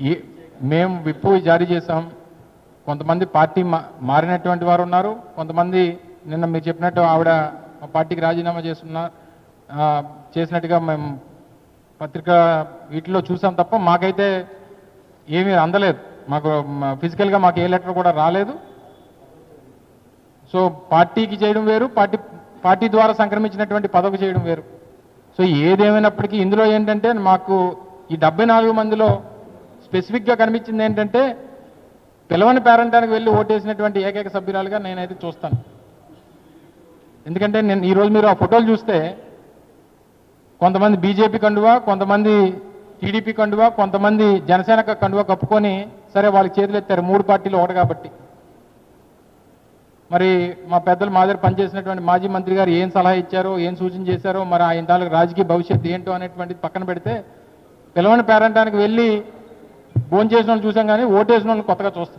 ఈ మేము విప్పు జారీ చేసాం కొంతమంది పార్టీ మా- మారినటువంటి వారు ఉన్నారు. కొంతమంది నిన్న మీరు చెప్పినట్టు ఆవిడ పార్టీకి రాజీనామా చేస్తున్న చేసినట్టుగా మేము పత్రిక వీటిలో చూసాం తప్ప మాకైతే ఏమీ అందలేదు. మాకు ఫిజికల్గా మాకు ఏ లెటర్ కూడా రాలేదు. సో పార్టీకి చేయడం వేరు పార్టీ పార్టీ ద్వారా సంక్రమించినటువంటి పదవి చేయడం వేరు. సో ఏదేమైనప్పటికీ ఇందులో ఏంటంటే మాకు ఈ డెబ్బై నాలుగు మందిలో స్పెసిఫిక్గా కనిపించింది ఏంటంటే పిలవని పేరంటానికి వెళ్ళి ఓటేసినటువంటి ఏకైక సభ్యురాలుగా నేనైతే చూస్తాను. ఎందుకంటే నేను ఈరోజు మీరు ఆ ఫోటోలు చూస్తే కొంతమంది బీజేపీ కండువా కొంతమంది టీడీపీ కండువా కొంతమంది జనసేన కండువా కప్పుకొని సరే వాళ్ళకి చేతులు ఎత్తారు మూడు పార్టీలు ఒకటి కాబట్టి. మరి మా పెద్దలు మా దగ్గర పనిచేసినటువంటి మాజీ మంత్రి గారు ఏం సలహా ఇచ్చారో ఏం సూచన చేశారో మరి ఆయన తాలూకు రాజకీయ భవిష్యత్తు ఏంటో అనేటువంటిది పక్కన పెడితే పిలవని పేరంటానికి వెళ్ళి భోంచేసిన వాళ్ళు చూసాం కానీ ఓటేసిన వాళ్ళని కొత్తగా చూస్తున్నాం.